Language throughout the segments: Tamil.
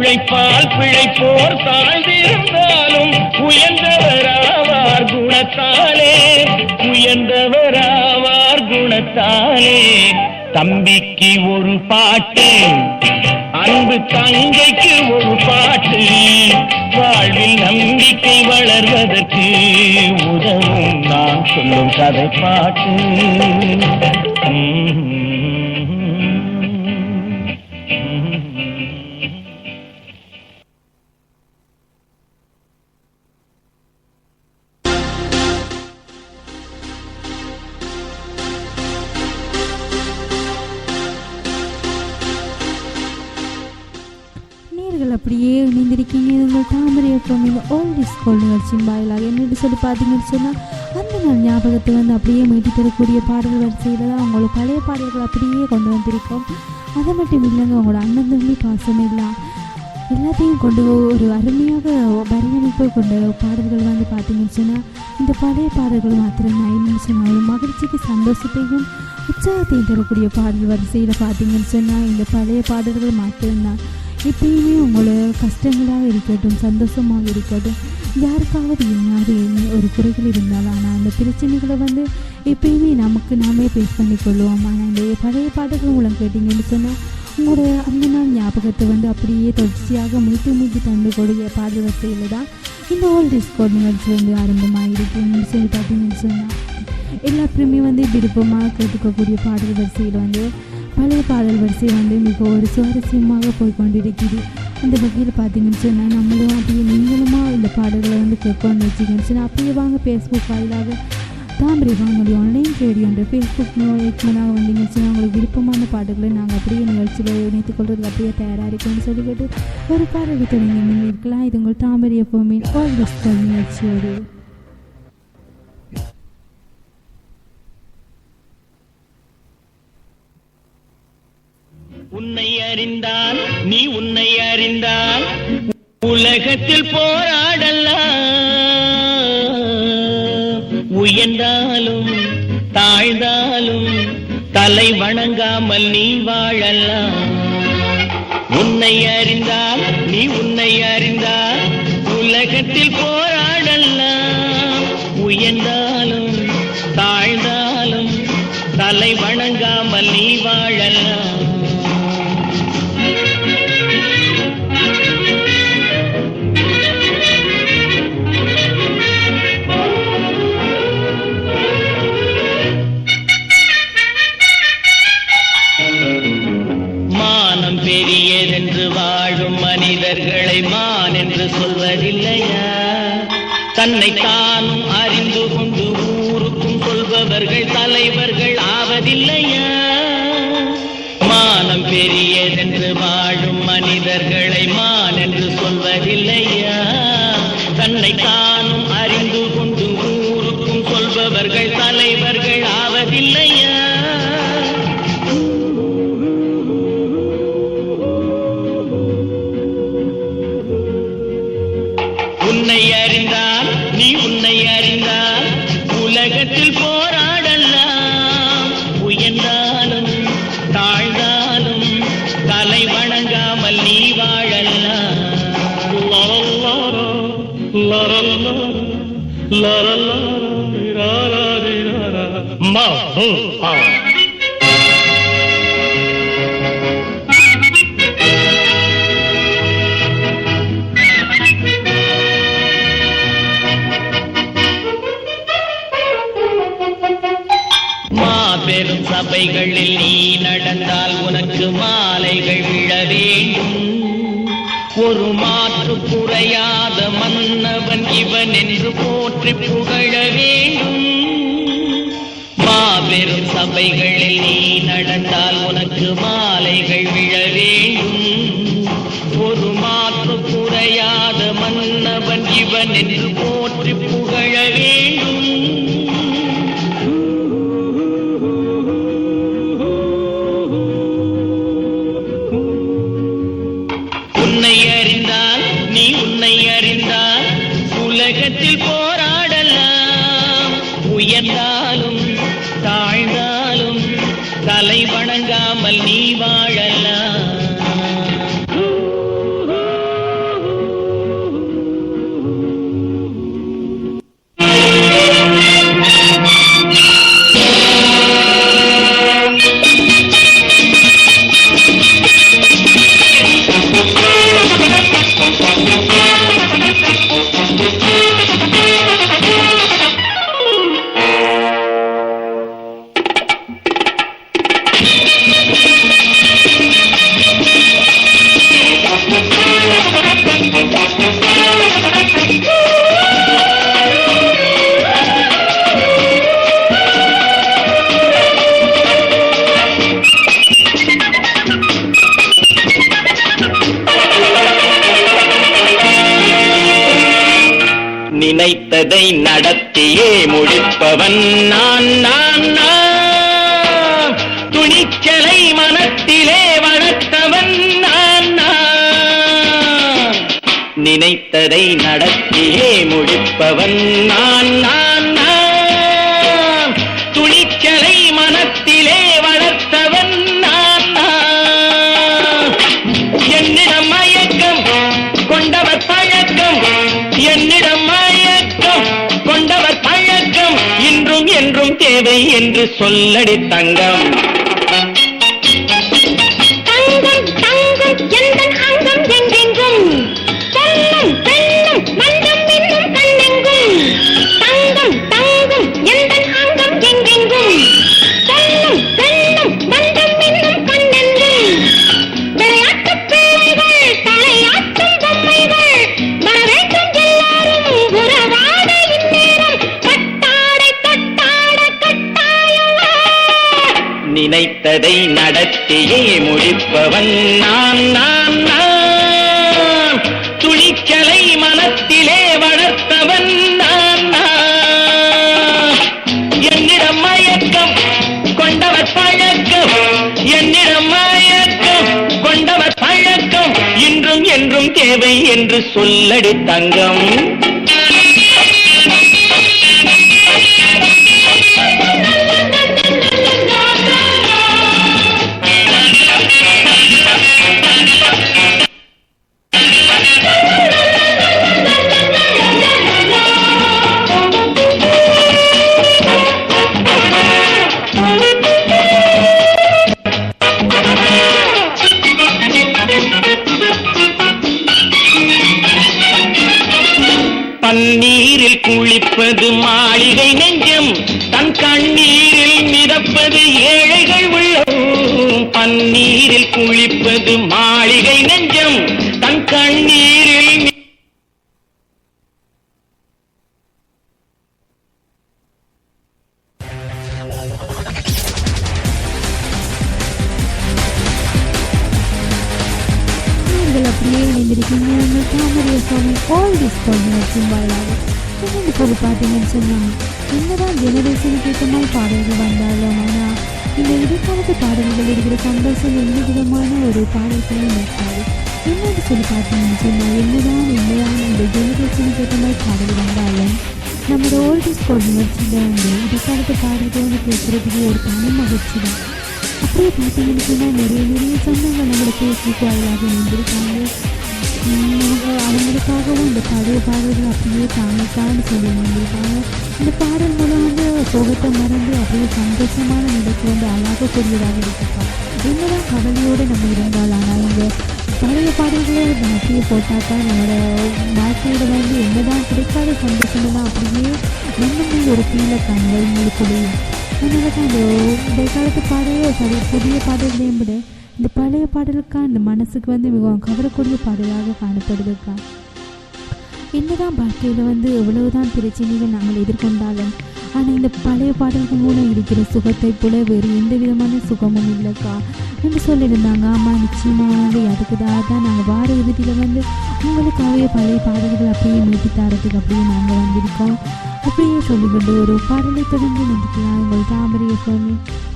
உழைப்பால் பிழைப்போர் தாழ்ந்திருந்தாலும் உயர்ந்தவராவார் குணத்தாலே உயர்ந்தவராவார் குணத்தாலே. தம்பிக்கு ஒரு பாட்டு அன்பு தங்கைக்கு ஒரு பாட்டு வாழ்வில் நம்பிக்கை வளர்வதற்கு உதவும் நான் சொல்லும் கதை பாட்டு ஸ்கூல் நிகழ்ச்சியின் வாயிலாக என்னென்னு சொல்லி பார்த்தீங்கன்னு சொன்னால் அந்த நாள் ஞாபகத்தை வந்து அப்படியே மீட்டி தரக்கூடிய பாடல் வரிசையில் தான் அவங்களோட பழைய பாடல்கள் அப்படியே கொண்டு வந்திருக்கோம் அது மட்டும் இல்லைங்க அவங்களோட அண்ணன் தம்பி பாசம் இல்லை. எல்லாத்தையும் கொண்டு ஒரு அருமையாக வரியமைப்பு கொண்ட பாடல்கள் வந்து பார்த்தீங்கன்னு சொன்னால் இந்த பழைய பாடல்கள் மாத்திரம் நான் சொன்னால் மகிழ்ச்சிக்கு சந்தோஷத்தையும் உற்சாகத்தையும் தரக்கூடிய பாடல் வரிசையில் பார்த்தீங்கன்னு சொன்னால் இந்த பழைய பாடல்கள் மாத்திரம்தான். எப்பயுமே உங்களோட கஷ்டங்களாக இருக்கட்டும் சந்தோஷமாக இருக்கட்டும் யாருக்காவது என்னாவது என்ன ஒரு குறைகள் இருந்தாலும் ஆனால் அந்த பிரச்சனைகளை வந்து எப்பயுமே நமக்கு நாமே ஃபேஸ் பண்ணி கொள்வோம் ஆனால் இந்த பழைய பாடல்கள் மூலம் கேட்டிங்கன்னு சொன்னால் உங்களோட அந்த நாள் ஞாபகத்தை வந்து அப்படியே தொடர்ச்சியாக முழுத்து முழுத்து தந்து கொடுக்கிற பாடல் வசதியில் தான் இந்த ஓல்ட் டிஸ்கோட் நிகழ்ச்சி வந்து ஆரம்பமாக இருக்குன்னு சொல்லி பார்த்தீங்கன்னு சொன்னால் எல்லாத்துலேயுமே வந்து விருப்பமாக கேட்டுக்கக்கூடிய பாடல் வரிசையில் வந்து பழைய பாடல் வரிசை வந்து மிக ஒரு சுவாரஸ்யமாக போய் கொண்டிருக்குது அந்த வகையில் பார்த்தீங்கன்னு சொன்னால் நம்மளும் அப்படியே நீங்களுமா இந்த பாடல்களை வந்து கேட்கணும்னு வச்சுக்கோன்னு சொன்னால் அப்படியே வாங்க ஃபேஸ்புக் வாயிலாக தாமரை வானொலி ஆன்லைன் ரேடியோன்ற ஃபேஸ்புக் மூலமாக வந்தீங்கன்னு சொன்னால் உங்களுக்கு விருப்பமான பாடல்களை நாங்கள் அப்படியே நிகழ்ச்சியில் இணைத்துக் கொள்வது அப்படியே தயாராக இருக்கோம்னு சொல்லிக்கிட்டு ஒரு பாடல் தொடங்கி நீங்கள் இருக்கலாம் இது உங்கள் தாமரை எப்போவுமே ஆல் டிஸ்கல் நிகழ்ச்சியோடு உன்னை அறிந்தால் நீ உன்னை அறிந்தால் உலகத்தில் போராடலாம். உயர்ந்தாலும் தாழ்ந்தாலும் தலை வணங்காமல் நீ வாழலாம். உன்னை அறிந்தால் நீ உன்னை அறிந்தால் உலகத்தில் போராடலாம். உயர்ந்தாலும் தாழ்ந்தாலும் தலை வணங்காமல் நீ வாழலாம். மாபெரும் சபைகளில் நீ நடந்தால் உனக்கு மாலைகள் விழ வேண்டும். ஒரு மாற்று குறையாத மன்னவன் இவன் என்று போற்றி புகழ வேண்டும். மாபெரும் சபைகளில் நீ நடந்தால் உனக்கு மாலைகள் விழ வேண்டும். ஒரு மாற்று குறையாத மன்னவன் இவன் என்று போற்றி புகழ வேண்டும். உன்னை அறிந்தால் நீ உன்னை அறிந்தால் உலகத்தில் உயர்ந்தாலும் நினைத்ததை நடத்தியே முடிப்பவன் நான் நான் நான். துணிச்சலை மனத்திலே வளர்த்தவன் நான் நான். நினைத்ததை நடத்தியே முடிப்பவன் நான் நான். சொல்லடி தங்கம். வளர்த்தவன் நான்? என்னிடம் மயக்கம் கொண்டவர் பழக்கம். என்னிடம் மயக்கம் கொண்டவர் பழக்கம். இன்றும் என்றும் தேவை என்று சொல்லடி தங்கம். குளிப்பது மாளிகை நெஞ்சம் தன் கண்ணீரில் மிதப்பது ஏழைகள் உள்ளம். பன்னீரில் குளிப்பது மாளிகை நெஞ்சம் தன் கண்ணீர் சந்தோஷம் விதமான ஒரு பாடல்களை இருக்காது என்னன்னு சொல்லி பார்த்தீங்கன்னு சொன்னால் என்னதான் உண்மையான இந்த ஜெனரேஷன் ஏற்ற பாடல் வந்தாலும் நம்மளோட ஓல்டிஸ் கொள்ளுணர்ச்சியில் வந்து இடைக்காலத்து பாடல்கள் வந்து ஒரு தனி மகிழ்ச்சி தான் அப்படியே பார்த்தீங்கன்னு சொன்னால் நிறைய நிறைய சொந்தங்கள் நம்மளோட பேஸ்புக் வாயிலாக இணைந்திருக்காங்க அவங்களுக்காகவும் இந்த பழைய பாடல்கள் அப்படியே தாங்கத்தான்னு சொல்லி வந்திருக்காங்க. இந்த பாடல் மூலம் வந்து சோகத்தை மறந்து அப்படியே சந்தோஷமான நிலைக்கு வந்து அழகாக அழகக்கூடியதாக இருக்கப்பா என்னதான் கவலையோடு நம்ம இருந்தால் ஆனால் இந்த பழைய பாடல்களை அப்படியே போட்டாக்கா நம்மளோட வாழ்க்கையோட வந்து என்னதான் கிடைக்காத சந்தோஷம்னா அப்படியே நம்ம ஒரு ஃபீலை கண்கள் உங்களுக்குள்ளேயும் அதனால தான் இந்த இந்த காலத்து பாடலே சரி புதிய பாடல்களையும் விட இந்த பழைய பாடலுக்கா இந்த மனசுக்கு வந்து மிகவும் கவரக்கூடிய பாடலாக காணப்படுதுக்கா. என்னதான் வாழ்க்கையில் வந்து எவ்வளவுதான் பிரச்சனைகள் நாங்கள் எதிர்கொண்டாலும் ஆனால் இந்த பழைய பாடல்கள் மூலம் இருக்கிற சுகத்தை போல வேறு எந்த விதமான சுகமும் இல்லைக்கா. என்று சொல்லியிருந்தாங்க. ஆமாம் நிச்சயமாக வந்து அதுக்கு தான் நாங்கள் வார இறுதியில் வந்து உங்களுக்காகவே பழைய பாடல்கள் அப்படியே மீட்டி தரத்துக்கு அப்படியே நாங்கள் வந்திருக்கோம். அப்படியே சொல்லிக்கொண்டு ஒரு பாடலை தொடர்ந்து நினைக்கலாம் உங்கள் தாமரை எஃப்எம்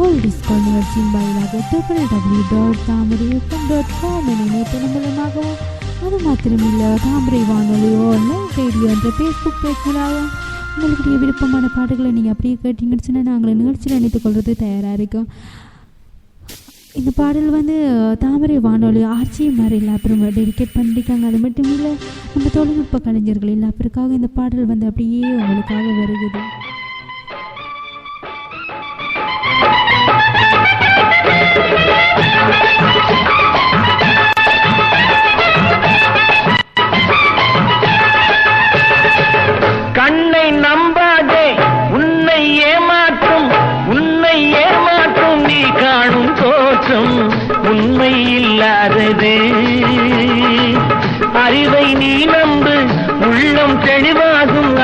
ஓல் டிஸ்கவுண்ட் நிகழ்ச்சியின் வாயிலாக double W dot Thamarai FM dot com என இணையதளம் மூலமாகவும் அது மாத்திரமில்லை தாமரை வானொலியோ ஆன்லைன் ரேடியோ என்ற ஃபேஸ்புக் பேஜ் மூலமாக உங்களுடைய விருப்பமான பாடல்களை நீங்கள் அப்படியே கேட்டீங்கன்னு சொன்னால் நாங்கள் நிகழ்ச்சியில் இணைத்துக் கொள்வது தயாராக இருக்கோம். இந்த பாடல் வந்து தாமரை வானொலி ஆட்சியை மாதிரி எல்லா பேரும் டெடிகேட் பண்ணியிருக்காங்க அது மட்டும் இல்லை நம்ம தொழில்நுட்ப கலைஞர்கள் எல்லா இந்த பாடல் வந்து அப்படியே உங்களுக்காக வருகிறது. கண்ணை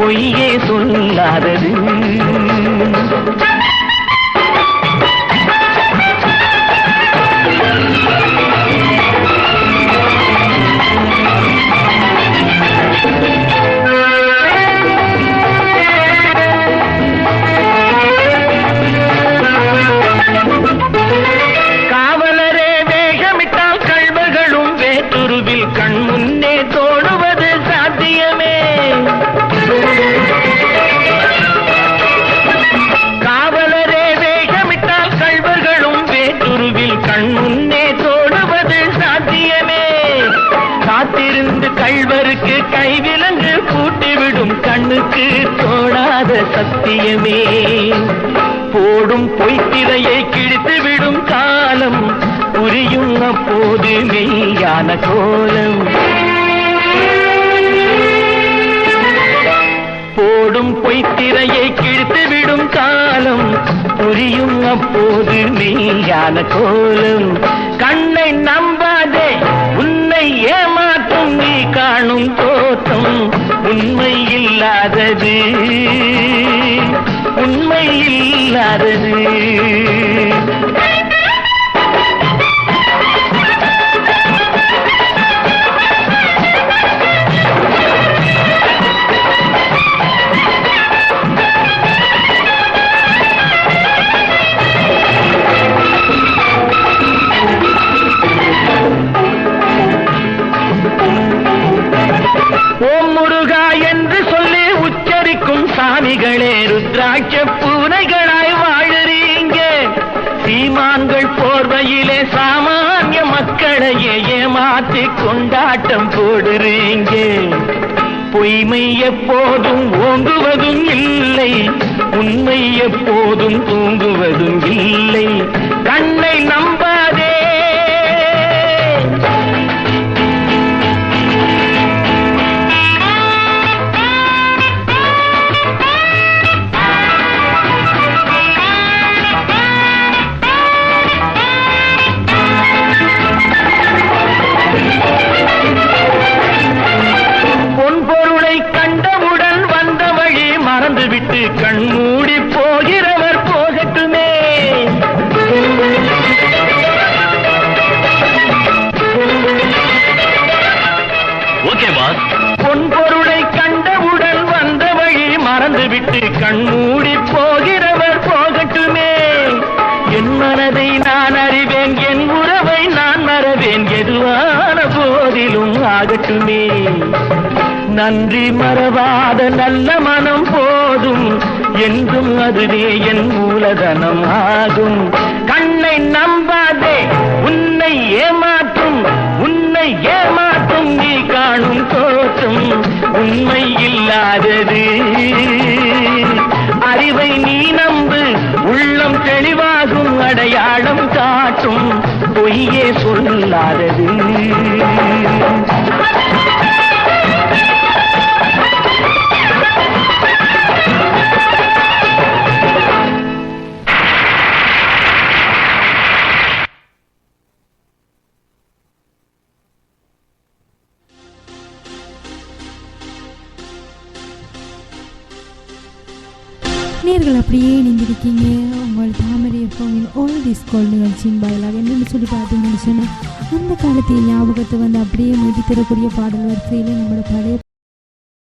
பொய்யே சொல்லாதது. காத்திருந்து கள்வருக்கு கைவிலங்கு கூட்டிவிடும் கண்ணுக்கு தோடாத சத்தியமே. போடும் பொய்த்திரையை கிழித்து விடும் காலம் புரியும் அப்போது மெய்யான கோலம். போடும் பொய்த்திரையை கிழித்து விடும் காலம் புரியும் அப்போது மெய்யான கோலம். கண்ணை நம்பாதே போர்வையிலே சாமானிய மக்களையே ஏமாத்தி கொண்டாட்டம் போடுறீங்க. பொய்மை எப்போதும் ஓங்குவதும் இல்லை உண்மை எப்போதும் தூங்குவதும் இல்லை. நன்றி மறவாத நல்ல மனம் போதும். என்றும் அதுவே என் மூலதனம் ஆகும். கண்ணை நம்பாதே உன்னை ஏமாற்றும். உன்னை ஏமாற்றும் நீ காணும் தோற்றம். உண்மை இல்லாதது. அறிவை நீ நம்பு உள்ளம் தெளிவாகும் அடையாளம் காட்டும். பொய்யே சொல்லாதது. டிஸ்கோல் ஓல்ட் இஸ் நிகழ்ச்சியின் வாயிலாக என்னென்னு சொல்லி பார்த்தீங்கன்னு சொன்னால் அந்த காலத்தில் ஞாபகத்தை வந்து அப்படியே மீட்டி தரக்கூடிய பாடல் வரிசையில் நம்மளோட பழைய